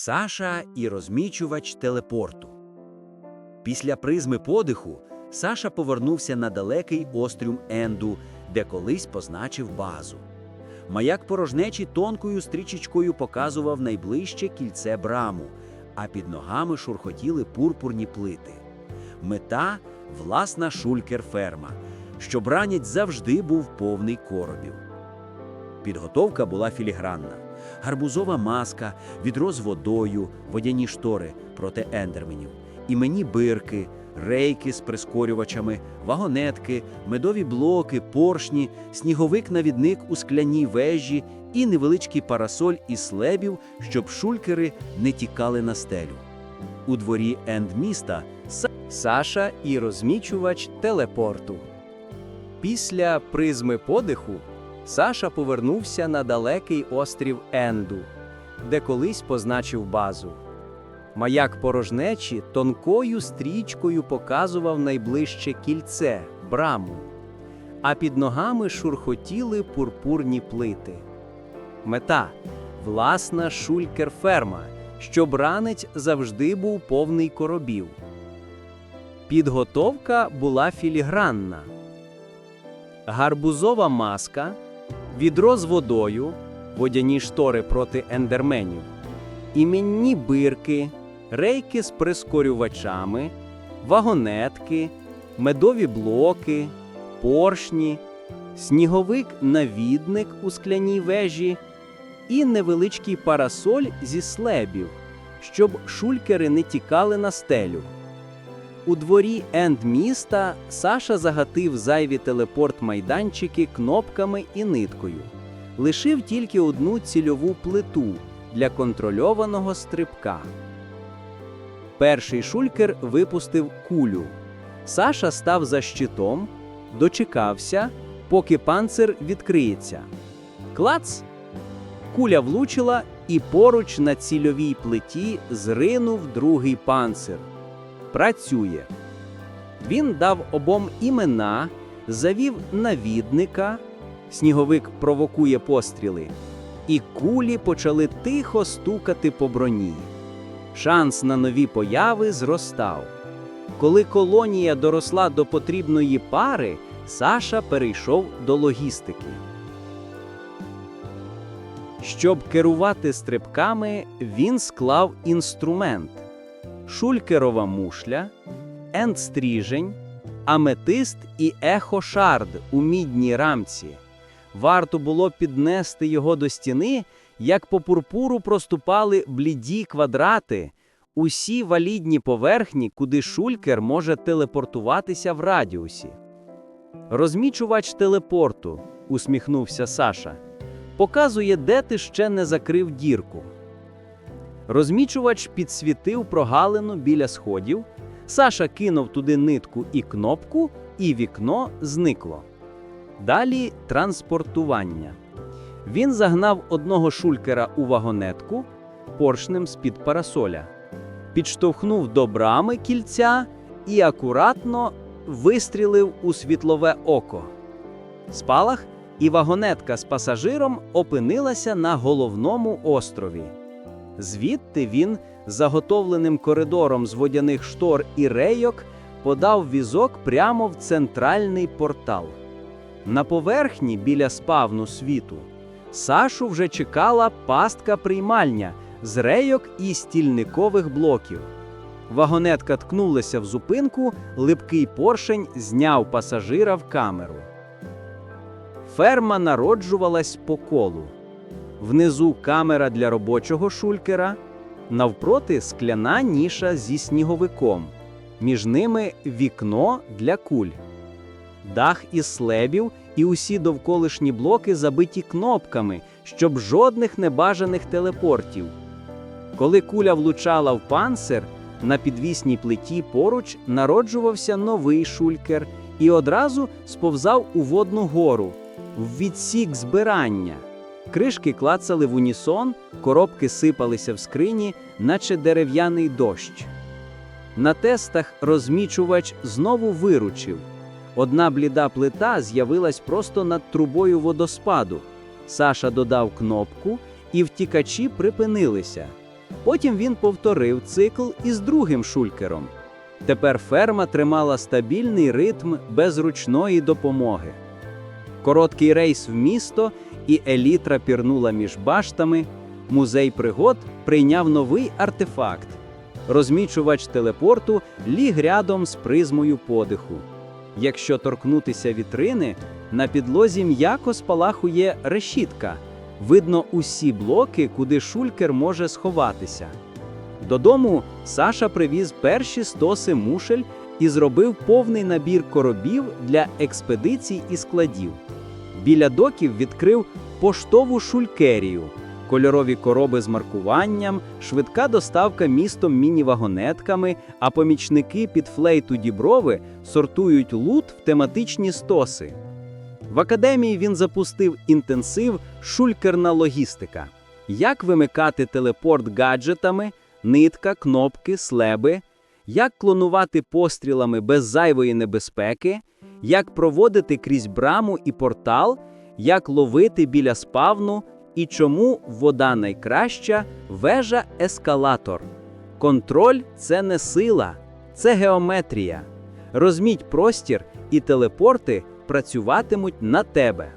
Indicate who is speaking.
Speaker 1: Саша і розмічувач телепорту. Після призми подиху Саша повернувся на далекий острів Енду, де колись позначив базу. Маяк порожнечі тонкою стрічечкою показував найближче кільце браму, а під ногами шурхотіли пурпурні плити. Мета власна шулькер-ферма, що бранять завжди був повний коробів. Підготовка була філігранна. Гарбузова маска, відро з водою, водяні штори проти ендерменів, іменні бирки, рейки з прискорювачами, вагонетки, медові блоки, поршні, сніговик-навідник у скляній вежі і невеличкий парасоль із слебів, щоб шулькери не тікали на стелю. У дворі енд-міста
Speaker 2: Саша і розмічувач телепорту. Після призми подиху Саша повернувся на далекий острів Енду, де колись позначив базу. Маяк порожнечі тонкою стрічкою показував найближче кільце браму, а під ногами шурхотіли пурпурні плити. Мета власна шулькер-ферма, що бранець завжди був повний коробів. Підготовка була філігранна. Гарбузова маска, відро з водою, водяні штори проти ендерменів, іменні бирки, рейки з прискорювачами, вагонетки, медові блоки, поршні, сніговик-навідник у скляній вежі і невеличкий парасоль зі слебів, щоб шулькери не тікали на стелю. У дворі енд-міста Саша загатив зайві телепорт-майданчики кнопками і ниткою. Лишив тільки одну цільову плиту для контрольованого стрибка. Перший шулькер випустив кулю. Саша став за щитом, дочекався, поки панцир відкриється. Клац! Куля влучила, і поруч на цільовій плиті зринув другий панцир. Працює. Він дав обом імена, завів навідника, сніговик провокує постріли, і кулі почали тихо стукати по броні. Шанс на нові появи зростав. Коли колонія доросла до потрібної пари, Саша перейшов до логістики. Щоб керувати стрибками, він склав інструмент шулькерова мушля, ендстріжень, аметист і ехошард у мідній рамці. Варто було піднести його до стіни, як по пурпуру проступали бліді квадрати, усі валідні поверхні, куди шулькер може телепортуватися в радіусі. Розмічувач телепорту, усміхнувся Саша, показує, де ти ще не закрив дірку. Розмічувач підсвітив прогалину біля сходів. Саша кинув туди нитку і кнопку, і вікно зникло. Далі транспортування. Він загнав одного шулькера у вагонетку поршнем з-під парасоля, підштовхнув до брами кільця і акуратно вистрілив у світлове око. Спалах, і вагонетка з пасажиром опинилася на головному острові. Звідти він заготовленим коридором з водяних штор і рейок подав візок прямо в центральний портал. На поверхні біля спавну світу Сашу вже чекала пастка приймальня з рейок і стільникових блоків. Вагонетка ткнулася в зупинку, липкий поршень зняв пасажира в камеру. Ферма народжувалась по колу. Внизу камера для робочого шулькера, навпроти скляна ніша зі сніговиком, між ними вікно для куль, дах із слебів і усі довколишні блоки забиті кнопками, щоб жодних небажаних телепортів. Коли куля влучала в панцир, на підвісній плиті поруч народжувався новий шулькер і одразу сповзав у водну гору, в відсік збирання. Кришки клацали в унісон, коробки сипалися в скрині, наче дерев'яний дощ. На тестах розмічувач знову виручив. Одна бліда плита з'явилась просто над трубою водоспаду. Саша додав кнопку, і втікачі припинилися. Потім він повторив цикл із другим шулькером. Тепер ферма тримала стабільний ритм без ручної допомоги. Короткий рейс в місто, і елітра пірнула між баштами. Музей пригод прийняв новий артефакт. Розмічувач телепорту ліг рядом з призмою подиху. Якщо торкнутися вітрини, на підлозі м'яко спалахує решітка. Видно усі блоки, куди шулькер може сховатися. Додому Саша привіз перші стоси мушель і зробив повний набір коробів для експедицій і складів. Біля доків відкрив поштову шулькерію, кольорові короби з маркуванням, швидка доставка містом міні-вагонетками, а помічники під флейту діброви сортують лут в тематичні стоси. В академії він запустив інтенсив Шулькерна логістика. Як вимикати телепорт гаджетами, нитка, кнопки, слеби, як клонувати пострілами без зайвої небезпеки, як проводити крізь браму і портал, як ловити біля спавну і чому вода найкраща вежа ескалатор. Контроль це не сила, це геометрія. Розміть простір, і телепорти працюватимуть на тебе.